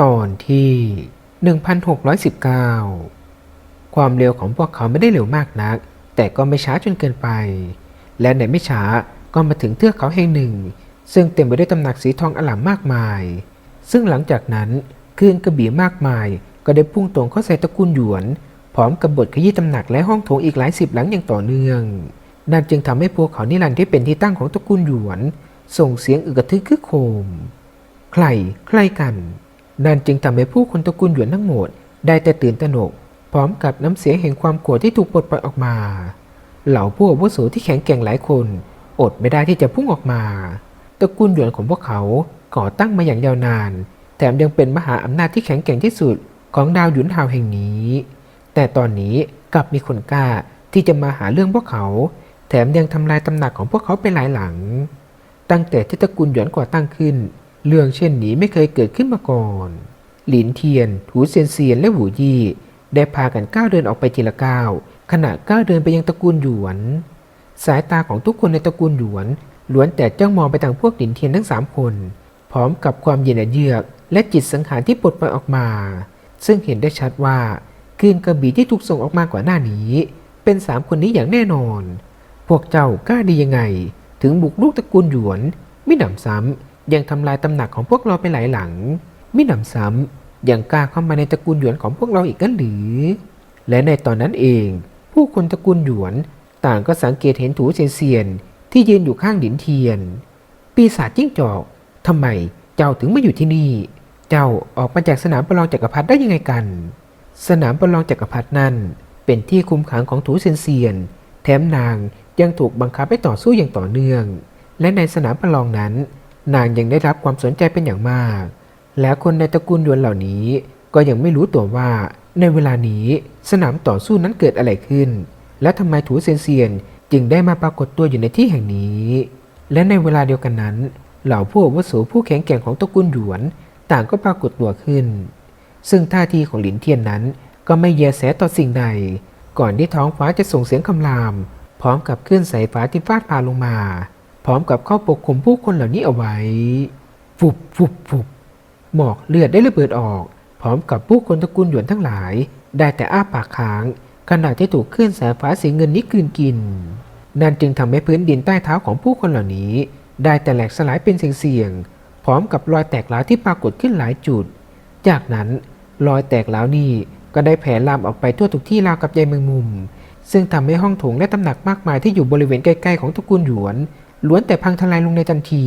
ตอนที่ 1619 ความเร็วของพวกเขาไม่ได้เร็วมากนัก แต่ก็ไม่ช้าจนเกินไป และในไม่ช้าก็มาถึงเทือกเขาแห่งหนึ่ง ซึ่งเต็มไปด้วยตำหนักสีทองอลามมากมาย ซึ่งหลังจากนั้นคลื่นกระบี่มากมาย ก็ได้พุ่งตรงเข้าใส่ตระกูลหยวน พร้อมกับบทขยี้ตำหนักและห้องโถงอีกหลายสิบหลังอย่างต่อเนื่อง นั่นจึงทำให้พวกเขานิรันดร์ที่เป็นที่ตั้งของตระกูลหยวน ส่งเสียงอึกระทึกคึกโคม ใครใครกัน นั่นจึงทำให้ผู้คนตระกูลหยวนทั้งหมด ได้แต่ตื่นตระหนก พร้อมกับน้ำเสียงแห่งความโกรธที่ถูกปลดปล่อยออกมา เหล่าผู้อาวุโสที่แข็งแกร่งหลายคน อดไม่ได้ที่จะพุ่งออกมา ตระกูลหยวนของพวกเขาก่อตั้งมาอย่างยาวนาน แถมยังเป็นมหาอำนาจที่แข็งแกร่งที่สุดของดาวหยุนฮาวแห่งนี้ แต่ตอนนี้กลับมีคนกล้าที่จะมาหาเรื่องพวกเขา แถมยังทำลายตำหนักของพวกเขาไปหลายหลัง ตั้งแต่ที่ตระกูลหยวนก่อตั้งขึ้น เรื่องเช่นนี้ไม่เคยเกิดขึ้นมาก่อน หลินเทียน หูเซียนเซียนและหูยี่ ได้พากันก้าวเดินออกไปทีละก้าวขณะก้าวเดินไปยังตระกูลหยวน สายตาของทุกคนในตระกูลหยวนล้วนแต่จ้องมองไปทางพวกหลินเทียนทั้งสามคน พร้อมกับความเย็นเยือกและจิตสังหารที่ปลดปล่อยออกมา ซึ่งเห็นได้ชัดว่าคลื่นกระบี่ที่ถูกส่งออกมากว่าหน้านี้ เป็นสามคนนี้อย่างแน่นอน พวกเจ้ากล้าดียังไง ถึงบุกลูกตระกูลหยวน ไมิหนำซ้ำ ยังทำลายตำหนักของพวกเราไปหลายหลังมิหนำซ้ำยังกล้าเข้ามาในตระกูลหยวนของพวกเราอีกกันหรือ และในตอนนั้นเอง ผู้คนตระกูลหยวนต่างก็สังเกตเห็นถูเซียนเซียนที่ยืนอยู่ข้างหลินเทียน ปีศาจจิ้งจอกทำไมเจ้าถึงมาอยู่ที่นี่ เจ้าออกมาจากสนามประลองจักรพรรดิได้ยังไงกัน สนามประลองจักรพรรดินั่นเป็นที่คุมขังของถูเซนเซียน แถมนางยังถูกบังคับให้ต่อสู้อย่างต่อเนื่อง และในสนามประลองนั้น นางยังได้รับความสนใจเป็นอย่างมาก และคนในตระกูลยวนเหล่านี้ก็ยังไม่รู้ตัวว่า ในเวลานี้สนามต่อสู้นั้นเกิดอะไรขึ้น และทำไมถูเซียนเซียนจึงได้มาปรากฏตัวอยู่ในที่แห่งนี้ และในเวลาเดียวกันนั้น เหล่าผู้อาวุโสผู้แข็งแกร่งของตระกูลหยวน ต่างก็ปรากฏตัวขึ้น ซึ่งท่าทีของหลินเทียนนั้นก็ไม่แยแสต่อสิ่งใด ก่อนที่ท้องฟ้าจะส่งเสียงคำราม พร้อมกับคลื่นสายฟ้าที่ฟาดผ่าลงมา พร้อมกับเข้าปกคลุมผู้คนเหล่านี้เอาไว้ฟุบฟุบฟุบหมอกเลือดได้ระเบิดออก พร้อมกับผู้คนตระกูลหยวนทั้งหลาย ได้แต่อ้าปากค้างขณะที่ถูกคลื่นสายฟ้าสีเงินนี้กลืนกิน นั่นจึงทำให้พื้นดินใต้เท้าของผู้คนเหล่านี้ ได้แต่แหลกสลายเป็นเสียงๆพร้อมกับรอยแตกร้าวที่ปรากฏขึ้นหลายจุด จากนั้นรอยแตกร้าวนี้ก็ได้แผ่ลามออกไปทั่วทุกที่ราวกับใยแมงมุม ซึ่งทำให้ห้องโถงและตำหนักมากมายที่อยู่บริเวณใกล้ๆของตระกูลหยวน ล้วนแต่พังทลายลงในทันที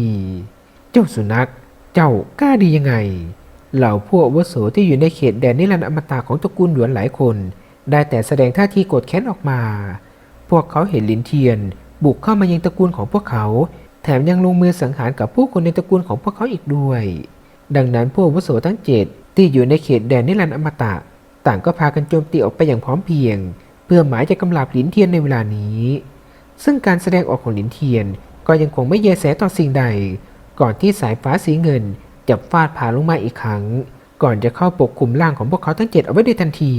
เจ้าสุนัข เจ้ากล้าดียังไง เหล่าพวกวุโสที่อยู่ในเขตแดนนิรันดร์อมตะของตระกูลหยวนหลายคน ได้แต่แสดงท่าทีโกรธแค้นออกมา พวกเขาเห็นลินเทียน บุกเข้ามายังตระกูลของพวกเขา แถมยังลงมือสังหารกับผู้คนในตระกูลของพวกเขาอีกด้วย ดังนั้นพวกวุโสทั้งเจ็ดที่อยู่ในเขตแดนนิรันดร์อมตะ ต่างก็พากันโจมตีออกไปอย่างพร้อมเพรียง เพื่อหมายจะกำราบลินเทียนในเวลานี้ ซึ่งการแสดงออกของลินเทียน ก็ยังคงไม่แยแสต่อสิ่งใด ก่อนที่สายฟ้าสีเงินจะฟาดผ่าลงมาอีกครั้ง ก่อนจะเข้าปกคลุมร่างของพวกเขาทั้งเจ็ดเอาไว้ในทันที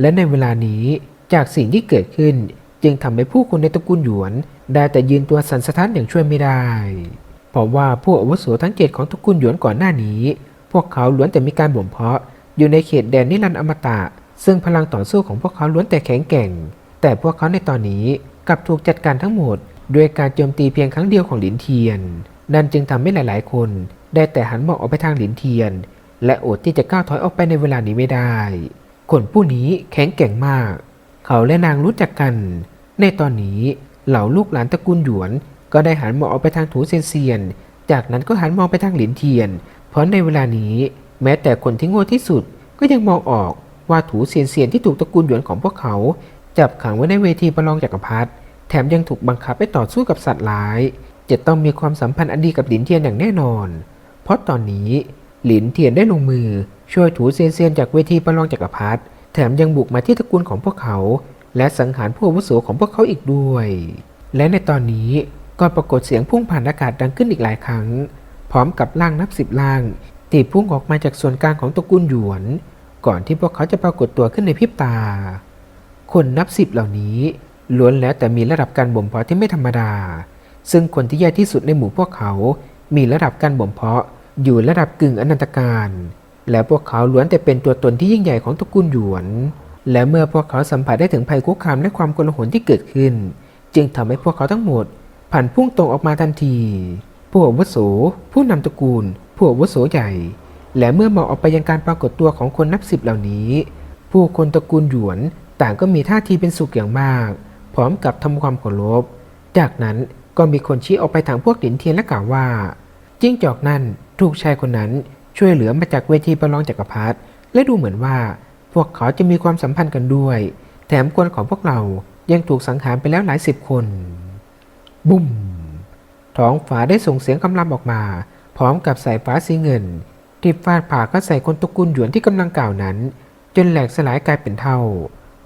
และในเวลานี้จากสิ่งที่เกิดขึ้น จึงทำให้ผู้คนในตระกูลหยวน ได้แต่ยืนตัวสันสะท้านอย่างช่วยไม่ได้ เพราะว่าผู้อาวุโสทั้งเจ็ดของตระกูลหยวนก่อนหน้านี้ พวกเขาล้วนแต่มีการบ่มเพาะ อยู่ในเขตแดนนิรันดร์อมตะ ซึ่งพลังต่อสู้ของพวกเขาล้วนแต่แข็งแกร่ง แต่พวกเขาในตอนนี้กลับถูกจัดการทั้งหมด ด้วยการโจมตีเพียงครั้งเดียวของหลินเทียน นั่นจึงทำให้หลาย ๆ คนได้แต่หันมองออกไปทางหลินเทียน และอดที่จะก้าวถอยออกไปในเวลานี้ไม่ได้ คนผู้นี้แข็งแกร่งมาก เขาและนางรู้จักกัน ในตอนนี้เหล่าลูกหลานตระกูลหยวน ก็ได้หันมองออกไปทางถูเซียนเซียน จากนั้นก็หันมองไปทางหลินเทียน เพราะในเวลานี้ แม้แต่คนที่โง่ที่สุดก็ยังมองออกว่าถูเซียนเซียนที่ถูกตระกูลหยวนของพวกเขา จับขังไว้ในเวทีประลองจักรพรรดิ แถมยังถูกบังคับให้ต่อสู้กับสัตว์ร้าย จะต้องมีความสัมพันธ์อันดีกับหลินเทียนอย่างแน่นอน เพราะตอนนี้หลินเทียนได้ลงมือช่วยถูเซียนเซียนจากเวทีประลองจักรพรรดิแถมยังบุกมาที่ตระกูลของพวกเขา และสังหารผู้อาวุโสของพวกเขาอีกด้วย และในตอนนี้ก็ปรากฏเสียงพุ่งผ่านอากาศดังขึ้นอีกหลายครั้ง พร้อมกับล่างนับสิบล่างที่พุ่งออกมาจากส่วนกลางของตระกูลหยวน ก่อนที่พวกเขาจะปรากฏตัวขึ้นในพริบตา คนนับสิบเหล่านี้ ล้วนแล้วแต่มีระดับการบ่มเพาะที่ไม่ธรรมดา ซึ่งคนที่แย่ที่สุดในหมู่พวกเขา มีระดับการบ่มเพาะอยู่ระดับกึ่งอนันตการ และพวกเขาล้วนแต่เป็นตัวตนที่ยิ่งใหญ่ของตระกูลหยวน และเมื่อพวกเขาสัมผัสได้ถึงภัยคุกคามและความโกลหลที่เกิดขึ้น จึงทำให้พวกเขาทั้งหมดผันพุ่งตรงออกมาทันที ผู้อาวุโส ผู้นำตระกูล ผู้อาวุโสใหญ่ และเมื่อมองออกไปยังการปรากฏตัวของคนนับสิบเหล่านี้ ผู้คนตระกูลหยวนต่างก็มีท่าทีเป็นสุขอย่างมาก พร้อมกับทำความเคารพจากนั้นก็มีคนชี้ออกไปทางพวกหลินเทียนและกล่าวว่า จิ้งจอกนั่นถูกชายคนนั้นช่วยเหลือมาจากเวทีประลองจักรพรรดิและดูเหมือนว่า พวกเขาจะมีความสัมพันธ์กันด้วย แถมคนของพวกเรายังถูกสังหารไปแล้วหลายสิบคน บุ้มท้องฟ้าได้ส่งเสียงคำรามออกมา พร้อมกับสายฟ้าสีเงิน ที่ฟาดผ่าก็ใส่คนตระกูลหยวนที่กำลังกล่าวนั้น จนแหลกสลายกลายเป็นเท่า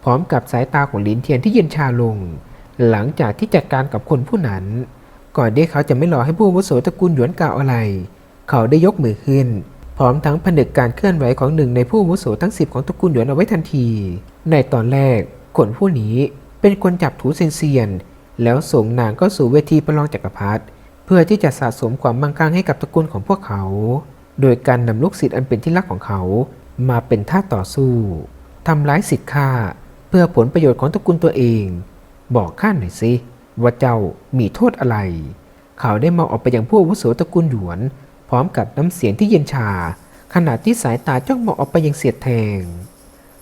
พร้อมกับสายตาของลินเทียนที่เย็นชาลง หลังจากที่จัดการกับคนผู้นั้น ก่อนที่เขาจะไม่รอให้ผู้วุโสตระกูลหยวนกล่าวอะไร เขาได้ยกมือขึ้น พร้อมทั้งผนึกการเคลื่อนไหวของหนึ่งในผู้วุโสทั้งสิบของตระกูลหยวนเอาไว้ทันที ในตอนแรกคนผู้นี้เป็นคนจับถูเซนเซียนแล้วส่งนางก็สู่เวทีประลองจักรพรรดิเพื่อที่จะสะสมความมั่งคั่งให้กับตระกูลของพวกเขา โดยการนำลูกศิษย์อันเป็นที่รักของเขา มาเป็นท่าต่อสู้ทำร้ายสิทธิ์ข้า เพื่อผลประโยชน์ของตระกูลตัวเอง บอกข้าหน่อยสิว่าเจ้ามีโทษอะไร เขาได้มองออกไปยังผู้วุโสตระกูลหยวน พร้อมกับน้ำเสียงที่เย็นชา ขณะที่สายตาจ้องมองออกไปยังเสียดแทง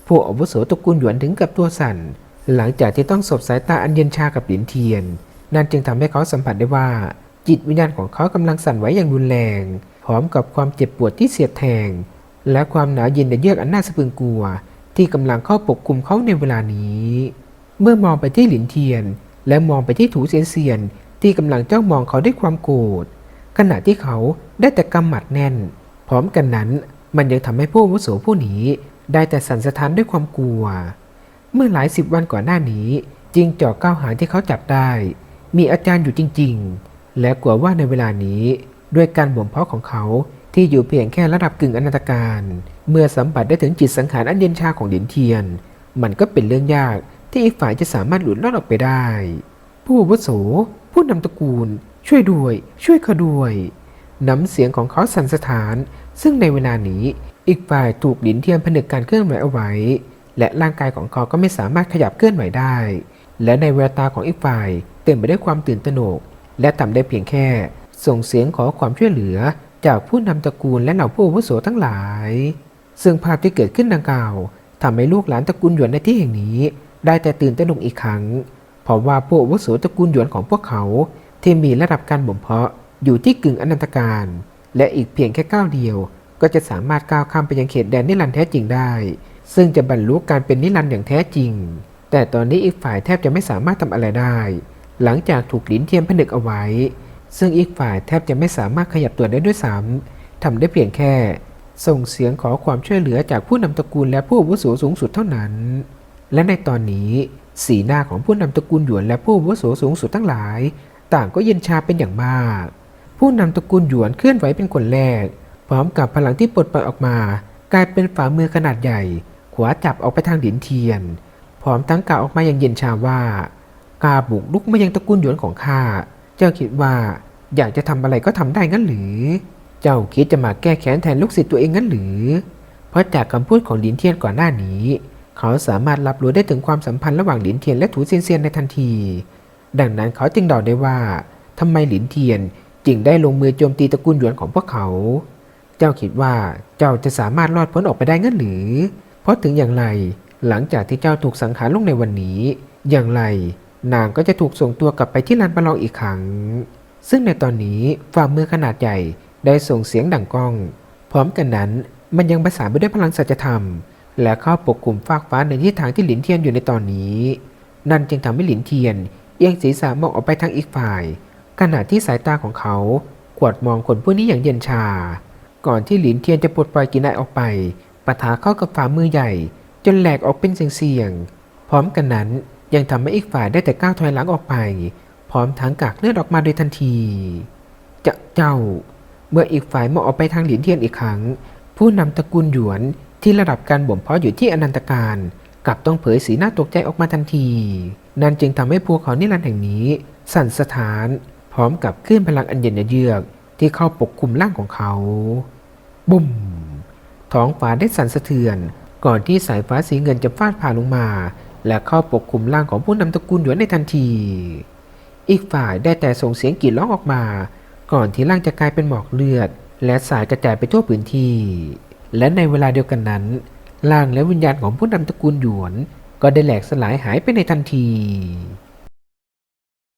ผู้อาวุโสตระกูลหยวนถึงกับตัวสั่น หลังจากที่ต้องสบสายตาอันเย็นชากับหลินเทียน นั่นจึงทำให้เขาสัมผัสได้ว่า จิตวิญญาณของเขากำลังสั่นไหวอย่างรุนแรง พร้อมกับความเจ็บปวดที่เสียดแทง และความหนาวเย็นในเยือกอันน่าสะพรึงกลัว ที่กำลังเข้าปกคลุมเขาในเวลานี้ เมื่อมองไปที่หลินเทียน และมองไปที่ถูเซียนเซียน ที่กำลังจ้องมองเขาด้วยความโกรธขณะที่เขาได้แต่กำหมัดแน่น พร้อมกันนั้นมันยังทำให้ผู้วุโสผู้นี้ ได้แต่สั่นสะท้านด้วยความกลัว เมื่อหลายสิบวันก่อนหน้านี้จิงจอกก้าวหางที่เขาจับได้ มีอาจารย์อยู่จริง ๆ และกลัวว่าในเวลานี้ ด้วยการบ่มเพาะของเขาที่อยู่เพียงแค่ระดับกึ่งอนันตการ เมื่อสัมผัสได้ถึงจิตสังขารอันเย็นชาของหลินเทียน มันก็เป็นเรื่องยากที่อีกฝ่ายจะสามารถหลุดรอดออกไปได้ ผู้วุโส ผู้นำตระกูล ช่วยด้วย ช่วยข้าด้วย น้ำเสียงของเขาสั่นสะท้าน ซึ่งในเวลานี้อีกฝ่ายถูกหลินเทียนผนึกการเคลื่อนไหวเอาไว้ และร่างกายของเขาก็ไม่สามารถขยับเคลื่อนไหวได้ และในแววตาของอีกฝ่ายเต็มไปด้วยความตื่นตระหนก และทำได้เพียงแค่ ส่งเสียงขอความช่วยเหลือจากผู้นำตระกูลและเหล่าผู้อาวุโสทั้งหลาย ซึ่งภาพที่เกิดขึ้นดังกล่าวทำให้ลูกหลานตระกูลหยวนในที่แห่งนี้ ได้แต่ตื่นตระหนกอีกครั้งเพราะว่าผู้อาวุโสตระกูลหยวนของพวกเขาที่มีระดับการบ่มเพาะอยู่ที่กึ่งอนันตการ และอีกเพียงแค่ก้าวเดียว ก็จะสามารถก้าวข้ามไปยังเขตแดนนิรันดร์แท้จริงได้ ซึ่งจะบรรลุการเป็นนิรันดร์อย่างแท้จริง แต่ตอนนี้อีกฝ่ายแทบจะไม่สามารถทำอะไรได้ หลังจากถูกลิ้นเทียมผนึกเอาไว้ ซึ่งอีกฝ่ายแทบจะไม่สามารถขยับตัวได้ด้วยซ้ำทำได้เพียงแค่ ส่งเสียงขอความช่วยเหลือจากผู้นำตระกูลและผู้อาวุโสสูงสุดเท่านั้น และในตอนนี้สีหน้าของผู้นำตระกูลหยวนและผู้อาวุโสสูงสุดทั้งหลาย ต่างก็เย็นชาเป็นอย่างมาก ผู้นำตระกูลหยวนเคลื่อนไหวเป็นคนแรก พร้อมกับพลังที่ปลดปล่อยออกมา กลายเป็นฝ่ามือขนาดใหญ่ขวาจับออกไปทางดินเทียน พร้อมทั้งกล่าวออกมาอย่างเย็นชาว่ากาบุกลุกมายังตระกูลหยวนของข้าเจ้าคิดว่าอยากจะทำอะไรก็ทำได้งั้นหรือ เจ้าคิดจะมาแก้แค้นแทนลูกศิษย์ตัวเองงั้นหรือ เพราะจากคำพูดของหลินเทียนก่อนหน้านี้ เขาสามารถรับรู้ได้ถึงความสัมพันธ์ระหว่างหลินเทียนและถูเซียนเซียนในทันที ดังนั้นเขาจึงเดาได้ว่าทำไมหลินเทียนจึงได้ลงมือโจมตีตระกูลหยวนของพวกเขา เจ้าคิดว่าเจ้าจะสามารถรอดพ้นออกไปได้งั้นหรือ เพราะถึงอย่างไร หลังจากที่เจ้าถูกสังหารลงในวันนี้ อย่างไร นางก็จะถูกส่งตัวกลับไปที่ลานประลองอีกครั้ง ซึ่งในตอนนี้ฝ่ามือขนาดใหญ่ ได้ส่งเสียงดังก้อง พร้อมกันนั้นมันยังประสานไปด้วยพลังสัจธรรม และเข้าปกคลุมฟากฟ้าในทิศทางที่หลินเทียนอยู่ในตอนนี้ นั่นจึงทำให้หลินเทียนเอียงศีรษะมองออกไปทางอีกฝ่าย ขณะที่สายตาของเขากวดมองคนผู้นี้อย่างเย็นชา ก่อนที่หลินเทียนจะปลดปล่อยกินไอออกไปปะทะเข้ากับฝ่ามือใหญ่ จนแหลกออกเป็นเสียงๆพร้อมกันนั้นยังทำให้อีกฝ่ายได้แต่ก้าวถอยหลังออกไป พร้อมทั้งกากเลือดออกมาโดยทันที จะเจ้า เมื่ออีกฝ่ายมองออกไปทางหลินเทียนอีกครั้ง ผู้นำตระกูลหยวนที่ระดับการบ่มเพาะอยู่ที่อนันตการกลับต้องเผยสีหน้าตกใจออกมาทันที นั่นจึงทำให้พวกเขานิรันดร์แห่งนี้ สั่นสะท้าน พร้อมกับคลื่นพลังอันเย็นเยือกที่เข้าปกคลุมร่างของเขา บุ้มทท้องฟ้าได้สั่นสะเทือน ก่อนที่สายฟ้าสีเงินจะฟาดผ่าลงมา และเข้าปกคลุมร่างของผู้นำตระกูลหยวนในทันที อีกฝ่ายได้แต่ส่งเสียงกรีดร้องออกมา ก่อนที่ร่างจะกลายเป็นหมอกเลือด และสายกระจายไปทั่วพื้นที่ และในเวลาเดียวกันนั้นร่างและวิญญาณของผู้นำตระกูลหยวน ก็ได้แหลกสลายหายไปในทันที